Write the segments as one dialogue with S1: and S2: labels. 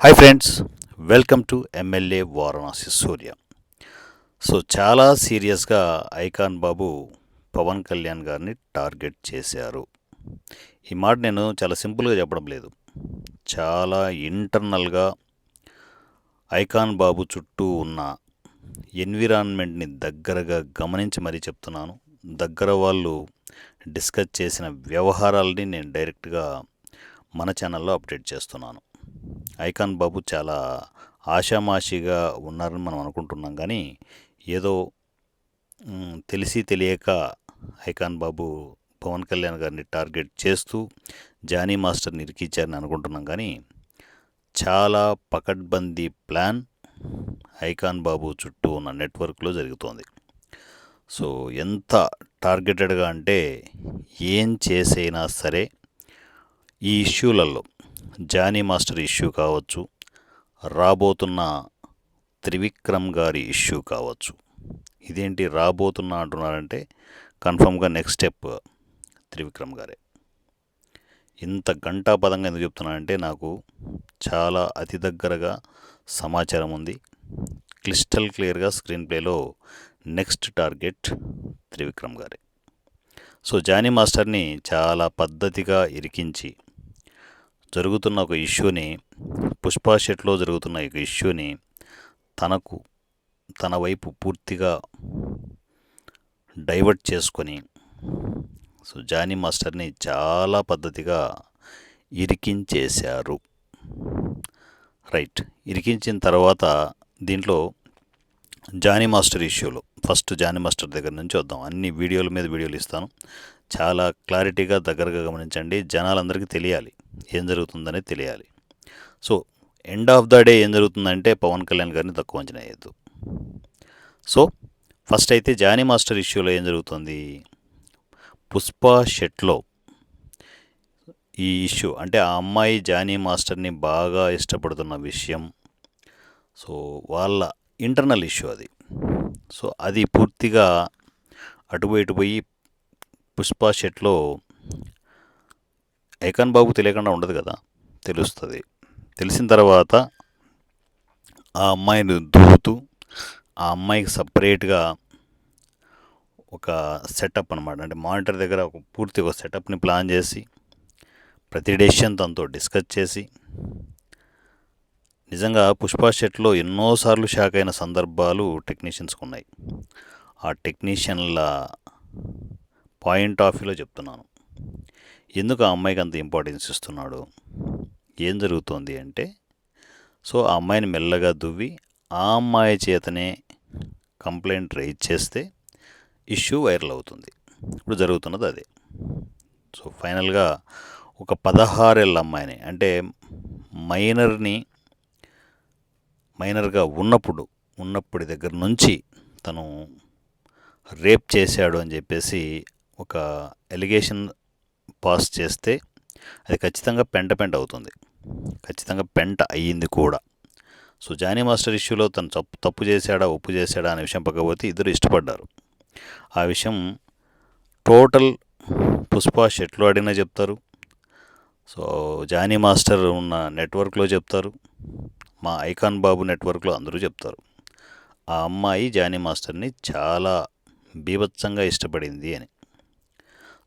S1: Hi friends welcome to MLA Varanasi Surya so చాలా సీరియస్గా icon బాబు పవన్ కళ్యాణ్ గారిని టార్గెట్ చేశారు. ఈ మాట నేను చాలా సింపుల్గా చెప్పడం లేదు. చాలా ఇంటర్నల్గా ఐకాన్ బాబు చుట్టూ ఉన్న ఎన్విరాన్మెంట్ని దగ్గరగా గమనించి మరీ చెప్తున్నాను. దగ్గర వాళ్ళు డిస్కస్ చేసిన వ్యవహారాలని నేను డైరెక్ట్గా మన ఛానల్లో అప్డేట్ చేస్తున్నాను. ఐకాన్ బాబు చాలా ఆషామాషిగా ఉన్నారని మనం అనుకుంటున్నాం. కానీ ఏదో తెలిసి తెలియక ఐకాన్ బాబు పవన్ కళ్యాణ్ గారిని టార్గెట్ చేస్తూ జానీ మాస్టర్ని ఇరికిచ్చారని అనుకుంటున్నాం. కానీ చాలా పకడ్బందీ ప్లాన్ ఐకాన్ బాబు చుట్టూ ఉన్న నెట్వర్క్లో జరుగుతోంది. సో ఎంత టార్గెటెడ్గా అంటే ఏం చేసైనా సరే ఈ ఇష్యూలలో జానీ మాస్టర్ ఇష్యూ కావచ్చు రాబోతున్న త్రివిక్రమ్ గారి ఇష్యూ కావచ్చు. ఇదేంటి రాబోతున్నా అంటున్నారంటే కన్ఫర్మ్గా నెక్స్ట్ స్టెప్ త్రివిక్రమ్ గారే. ఇంత గంటాపదంగా ఎందుకు చెప్తున్నానంటే నాకు చాలా అతి దగ్గరగా సమాచారం ఉంది. క్లిస్టల్ క్లియర్గా స్క్రీన్ ప్లేలో నెక్స్ట్ టార్గెట్ త్రివిక్రమ్ గారే. సో జానీ మాస్టర్ని చాలా పద్ధతిగా ఇరికించి జరుగుతున్న ఒక ఇష్యూని పుష్పా షెట్లో జరుగుతున్న ఒక ఇష్యూని తనకు తన వైపు పూర్తిగా డైవర్ట్ చేసుకొని సో జానీ మాస్టర్ని చాలా పద్ధతిగా ఇరికించేశారు. రైట్. ఇరికించిన తర్వాత దీంట్లో జానీ మాస్టర్ ఇష్యూలో. ఫస్ట్ జానీ మాస్టర్ దగ్గర నుంచి వద్దాం. అన్ని వీడియోల మీద వీడియోలు ఇస్తాను. చాలా క్లారిటీగా దగ్గరగా గమనించండి. జనాలందరికీ తెలియాలి. ఏం జరుగుతుందనేది తెలియాలి. So end of the day ఏం జరుగుతుందంటే పవన్ కళ్యాణ్ గారిని తక్కువ అంచనా వేయద్దు. సో ఫస్ట్ అయితే జానీ మాస్టర్ ఇష్యూలో ఏం జరుగుతుంది? పుష్ప షెట్లో ఈ ఇష్యూ అంటే ఆ అమ్మాయి జానీ మాస్టర్ని బాగా ఇష్టపడుతున్న విషయం. సో వాళ్ళ ఇంటర్నల్ ఇష్యూ అది. సో అది పూర్తిగా అటు ఇటు పోయి పుష్ప షెట్లో ఐకాన్ బాబు తెలియకుండా ఉండదు కదా? తెలుస్తుంది. తెలిసిన తర్వాత ఆ అమ్మాయిని దూరుతూ ఆ అమ్మాయికి సపరేట్గా ఒక సెటప్ అనమాట అంటే మానిటర్ దగ్గర ఒక పూర్తి ఒక సెటప్ని ప్లాన్ చేసి ప్రతి డెసిషన్ తనతో డిస్కస్ చేసి నిజంగా పుష్ప షెట్లో ఎన్నోసార్లు షాక్ అయిన సందర్భాలు టెక్నీషియన్స్కి ఉన్నాయి. ఆ టెక్నీషియన్ల పాయింట్ ఆఫ్ వ్యూలో చెప్తున్నాను. ఎందుకు ఆ అమ్మాయికి అంత ఇంపార్టెన్స్ ఇస్తున్నాడు? ఏం జరుగుతోంది అంటే సో ఆ అమ్మాయిని మెల్లగా దువ్వి ఆ అమ్మాయి చేతనే కంప్లైంట్ రైజ్ చేస్తే ఇష్యూ వైరల్ అవుతుంది. ఇప్పుడు జరుగుతున్నది అదే. సో ఫైనల్గా ఒక పదహారేళ్ళ అమ్మాయిని అంటే మైనర్ని మైనర్గా ఉన్నప్పుడు ఉన్నప్పటి దగ్గర నుంచి తను రేప్ చేశాడు అని చెప్పేసి ఒక ఎలిగేషన్ పాస్ చేస్తే అది ఖచ్చితంగా పెంట పెంట అవుతుంది. ఖచ్చితంగా పెంట అయ్యింది కూడా. సో జానీ మాస్టర్ ఇష్యూలో తను తప్పు తప్పు చేశాడా ఒప్పు చేశాడా అనే విషయం పక్కపోతే ఇద్దరు ఇష్టపడ్డారు. ఆ విషయం టోటల్ పుష్ప షెట్లో అడిగినా చెప్తారు. సో జానీ మాస్టర్ ఉన్న నెట్వర్క్లో చెప్తారు. మా ఐకాన్ బాబు నెట్వర్క్లో అందరూ చెప్తారు. ఆ అమ్మాయి జానీ మాస్టర్ని చాలా బీభత్సంగా ఇష్టపడింది అని.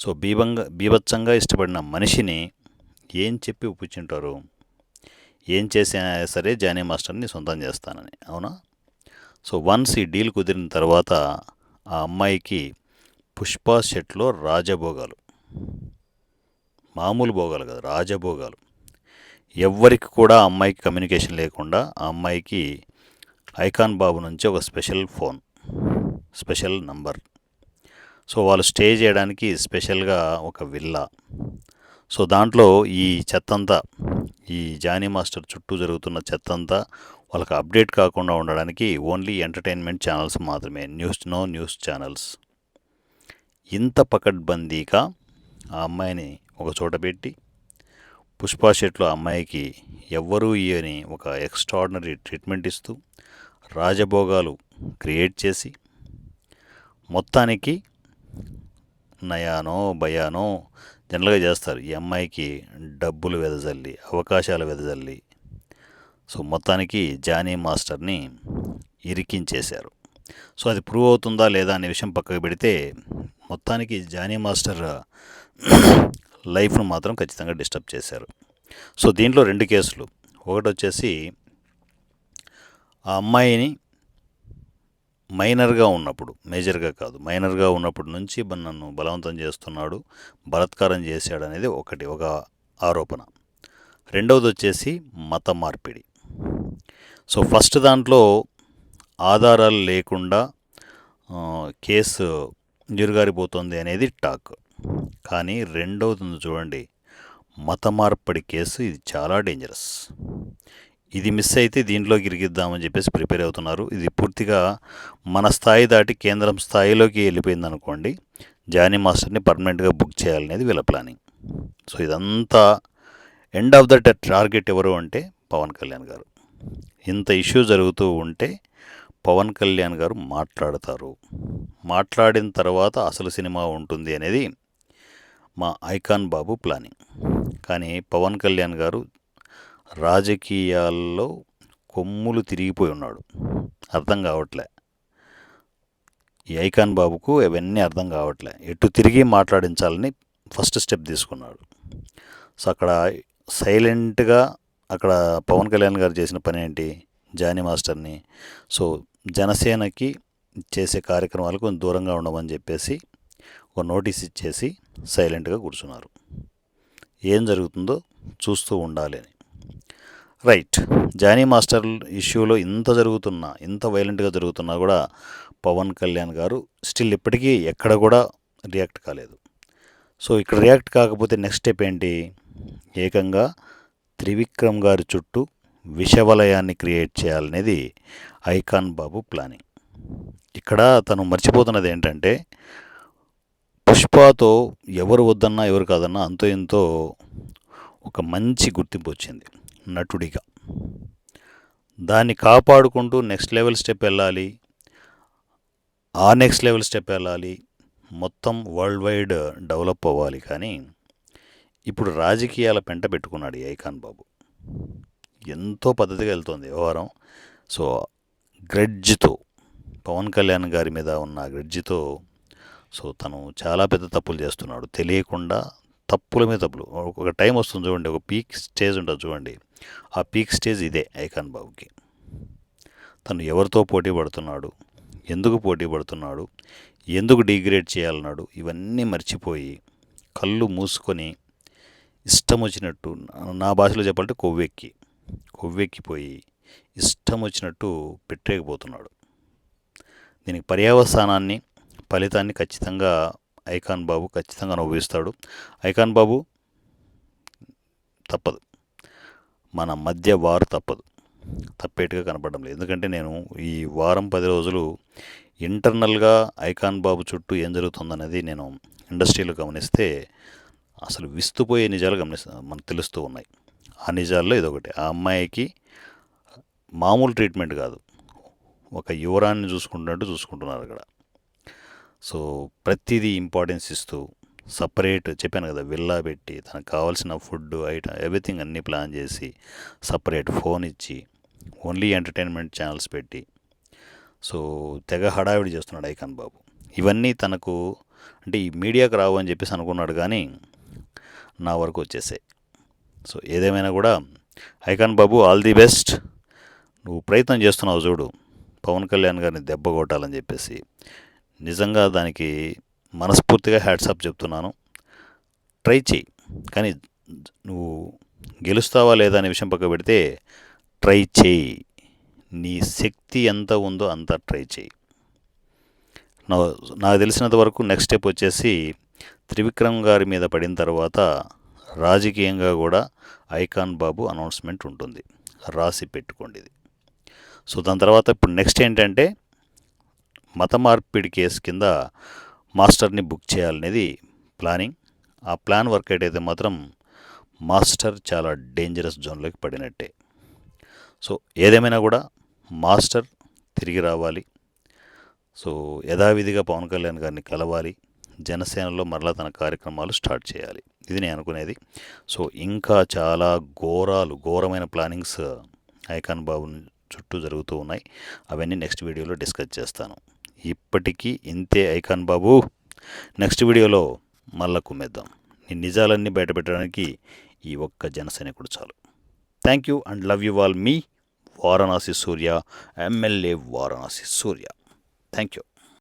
S1: సో బీభంగా బీభత్సంగా ఇష్టపడిన మనిషిని ఏం చెప్పి ఒప్పించుంటారు? ఏం చేసినా సరే జానీ మాస్టర్ని సొంతం చేస్తానని అవునా? సో వన్స్ ఈ డీల్ కుదిరిన తర్వాత ఆ అమ్మాయికి పుష్ప షెట్లో రాజభోగాలు. మామూలు భోగాలు కదా రాజభోగాలు. ఎవ్వరికి కూడా అమ్మాయికి కమ్యూనికేషన్ లేకుండా ఆ అమ్మాయికి ఐకాన్ బాబు నుంచి ఒక special phone special number. So వాళ్ళు స్టే చేయడానికి స్పెషల్గా ఒక విల్లా. సో దాంట్లో ఈ చెత్తంతా ఈ జానీ మాస్టర్ చుట్టూ జరుగుతున్న చెత్తంతా వాళ్ళకి అప్డేట్ కాకుండా ఉండడానికి ఓన్లీ ఎంటర్టైన్మెంట్ ఛానల్స్ మాత్రమే. News no news channels. ఇంత పకడ్బందీగా ఆ అమ్మాయిని ఒక చోట పెట్టి పుష్పా షెట్లో అమ్మాయికి ఎవ్వరూ ఇయని ఒక ఎక్స్ట్రాడినరీ ట్రీట్మెంట్ ఇస్తూ రాజభోగాలు క్రియేట్ చేసి మొత్తానికి నయానో భయానో జనరల్గా చేస్తారు. ఈ అమ్మాయికి డబ్బులు వెదజల్లి అవకాశాలు వెదజల్లి. సో మొత్తానికి జానీ మాస్టర్ని ఇరికించేశారు. సో అది ప్రూవ్ అవుతుందా లేదా అనే విషయం పక్కకు పెడితే మొత్తానికి జానీ మాస్టర్ లైఫ్ను మాత్రం ఖచ్చితంగా డిస్టర్బ్ చేశారు. సో దీంట్లో రెండు కేసులు. ఒకటి వచ్చేసి ఆ అమ్మాయిని మైనర్గా ఉన్నప్పుడు మేజర్గా కాదు మైనర్గా ఉన్నప్పటి నుంచి నన్ను బలవంతం చేస్తున్నాడు బలాత్కారం చేశాడు అనేది ఒకటి ఒక ఆరోపణ. రెండవది వచ్చేసి మత మార్పిడి. సో ఫస్ట్ దాంట్లో ఆధారాలు లేకుండా కేసు జరుగారిపోతుంది అనేది టాక్. కానీ రెండవది చూడండి మత మార్పిడి కేసు ఇది చాలా డేంజరస్. ఇది మిస్ అయితే దీంట్లోకి ఇరిగిద్దామని చెప్పేసి ప్రిపేర్ అవుతున్నారు. ఇది పూర్తిగా మన స్థాయి దాటి కేంద్రం స్థాయిలోకి వెళ్ళిపోయింది అనుకోండి జానీ మాస్టర్ని పర్మనెంట్గా బుక్ చేయాలనేది వీళ్ళ ప్లానింగ్ సో ఇదంతా ఎండ్ ఆఫ్ ద టార్గెట్ ఎవరు అంటే పవన్ కళ్యాణ్ గారు. ఇంత ఇష్యూ జరుగుతూ ఉంటే పవన్ కళ్యాణ్ గారు మాట్లాడతారు. మాట్లాడిన తర్వాత అసలు సినిమా ఉంటుంది అనేది మా ఐకాన్ బాబు ప్లానింగ్ కానీ పవన్ కళ్యాణ్ గారు రాజకీయాల్లో కొమ్ములు తిరిగిపోయి ఉన్నాడు. అర్థం కావట్లే. ఈ ఐకాన్ బాబుకు ఇవన్నీ అర్థం కావట్లే. ఎటు తిరిగి మాట్లాడించాలని ఫస్ట్ స్టెప్ తీసుకున్నాడు. సో అక్కడ సైలెంట్గా అక్కడ పవన్ కళ్యాణ్ గారు చేసిన పని ఏంటి? జానీ మాస్టర్ని. సో జనసేనకి చేసే కార్యక్రమాలకు కొంచెం దూరంగా ఉండమని చెప్పేసి ఒక నోటీస్ ఇచ్చేసి సైలెంట్గా కూర్చున్నారు. ఏం జరుగుతుందో చూస్తూ ఉండాలి అని. రైట్. జానీ మాస్టర్ ఇష్యూలో ఇంత జరుగుతున్నా ఇంత వైలెంట్గా జరుగుతున్నా కూడా పవన్ కళ్యాణ్ గారు స్టిల్ ఇప్పటికీ ఎక్కడ కూడా రియాక్ట్ కాలేదు. సో ఇక్కడ రియాక్ట్ కాకపోతే నెక్స్ట్ స్టెప్ ఏంటి? ఏకంగా త్రివిక్రమ్ గారి చుట్టూ విషవలయాన్ని క్రియేట్ చేయాలనేది ఐకాన్ బాబు ప్లానింగ్. ఇక్కడ తను మర్చిపోతున్నది ఏంటంటే పుష్పతో ఎవరు వద్దన్నా ఎవరు కాదన్నా అంతో ఎంతో ఒక మంచి గుర్తింపు వచ్చింది. నటుడిగా. దాన్ని కాపాడుకుంటూ నెక్స్ట్ లెవెల్ స్టెప్ వెళ్ళాలి. ఆ నెక్స్ట్ లెవెల్ స్టెప్ వెళ్ళాలి. మొత్తం వరల్డ్ వైడ్ డెవలప్ అవ్వాలి కానీ ఇప్పుడు రాజకీయాల పెంట పెట్టుకున్నాడు ఈ ఐకాన్ బాబు. ఎంతో పద్ధతిగా వెళ్తుంది వ్యవహారం. సో గ్రెడ్జ్తో పవన్ కళ్యాణ్ గారి మీద ఉన్న గ్రెడ్జ్తో సో తను చాలా పెద్ద తప్పులు చేస్తున్నాడు. తెలియకుండా తప్పుల మీద తప్పులు. ఒక టైం వస్తుంది చూడండి ఒక పీక్ స్టేజ్ ఉంటుంది చూడండి. ఆ పీక్ స్టేజ్ ఇదే ఐకాన్ బాబుకి. తను ఎవరితో పోటీ పడుతున్నాడు ఎందుకు పోటీ పడుతున్నాడు ఎందుకు డిగ్రేడ్ చేయాలన్నాడు ఇవన్నీ మర్చిపోయి కళ్ళు మూసుకొని ఇష్టం వచ్చినట్టు నా భాషలో చెప్పాలంటే కొవ్వెక్కి కొవ్వెక్కిపోయి ఇష్టం వచ్చినట్టు పెట్టేకపోతున్నాడు దీనికి పర్యావస్థానాన్ని ఫలితాన్ని ఖచ్చితంగా ఐకాన్ బాబు ఖచ్చితంగా అనుభవిస్తాడు. ఐకాన్ బాబు తప్పదు. మన మధ్య వారు తప్పదు. తప్పేట్టుగా కనపడడం లేదు. ఎందుకంటే నేను ఈ వారం పది రోజులు ఇంటర్నల్గా ఐకాన్ బాబు చుట్టూ ఏం జరుగుతుందనేది నేను ఇండస్ట్రీలో గమనిస్తే అసలు విస్తుపోయే నిజాలు గమనిస్తా మనకు తెలుస్తూ ఉన్నాయి. ఆ నిజాల్లో ఇదొకటి. ఆ అమ్మాయికి మామూలు ట్రీట్మెంట్ కాదు. ఒక యువరాన్ని చూసుకుంటున్నట్టు చూసుకుంటున్నారు అక్కడ. సో ప్రతిదీ ఇంపార్టెన్స్ ఇస్తూ సపరేట్ చెప్పాను కదా విల్లా పెట్టి తనకు కావాల్సిన ఫుడ్ ఐటమ్ ఎవ్రీథింగ్ అన్నీ ప్లాన్ చేసి సపరేట్ ఫోన్ ఇచ్చి ఓన్లీ ఎంటర్టైన్మెంట్ ఛానల్స్ పెట్టి. సో తెగ హడావిడి చేస్తున్నాడు ఐకాన్ బాబు. ఇవన్నీ తనకు అంటే ఈ మీడియాకు రావు అని చెప్పేసి అనుకున్నాడు కానీ నా వరకు వచ్చేసాయి. సో ఏదేమైనా కూడా icon Babu all the best. నువ్వు ప్రయత్నం చేస్తున్నావు చూడు. పవన్ కళ్యాణ్ గారిని దెబ్బ కొట్టాలని చెప్పేసి. నిజంగా దానికి మనస్ఫూర్తిగా హ్యాట్సాప్ చెప్తున్నాను. ట్రై చేయి కానీ నువ్వు గెలుస్తావా లేదా అనే విషయం పక్క పెడితే ట్రై చేయి నీ శక్తి ఎంత ఉందో అంత ట్రై చేయి నా నాకు తెలిసినంత వరకు నెక్స్ట్ స్టెప్ వచ్చేసి త్రివిక్రమ్ గారి మీద పడిన తర్వాత రాజకీయంగా కూడా ఐకాన్ బాబు అనౌన్స్మెంట్ ఉంటుంది. రాసి పెట్టుకోండి ఇది. సో దాని తర్వాత ఇప్పుడు నెక్స్ట్ ఏంటంటే మత మార్పిడి కేసు కింద మాస్టర్ని బుక్ చేయాలనేది ప్లానింగ్. ఆ ప్లాన్ వర్క్ అయితే మాత్రం మాస్టర్ చాలా డేంజరస్ జోన్లోకి పడినట్టే. సో ఏదేమైనా కూడా మాస్టర్ తిరిగి రావాలి. సో యథావిధిగా పవన్ కళ్యాణ్ గారిని కలవాలి. జనసేనలో మరలా తన కార్యక్రమాలు స్టార్ట్ చేయాలి. ఇది నేను అనుకునేది. సో ఇంకా చాలా ఘోరాలు ఘోరమైన ప్లానింగ్స్ ఐకాన్ బాబు చుట్టూ జరుగుతూ ఉన్నాయి. అవన్నీ నెక్స్ట్ వీడియోలో డిస్కస్ చేస్తాను. ఇప్పటికీ ఇంతే ఐకాన్ బాబు. నెక్స్ట్ వీడియోలో మళ్ళా కుమ్మేద్దాం. నీ నిజాలన్నీ బయటపెట్టడానికి ఈ ఒక్క జనసైనికుడు చాలు. Thank you and love you all me Varanasi Surya MLA Varanasi Surya. Thank you.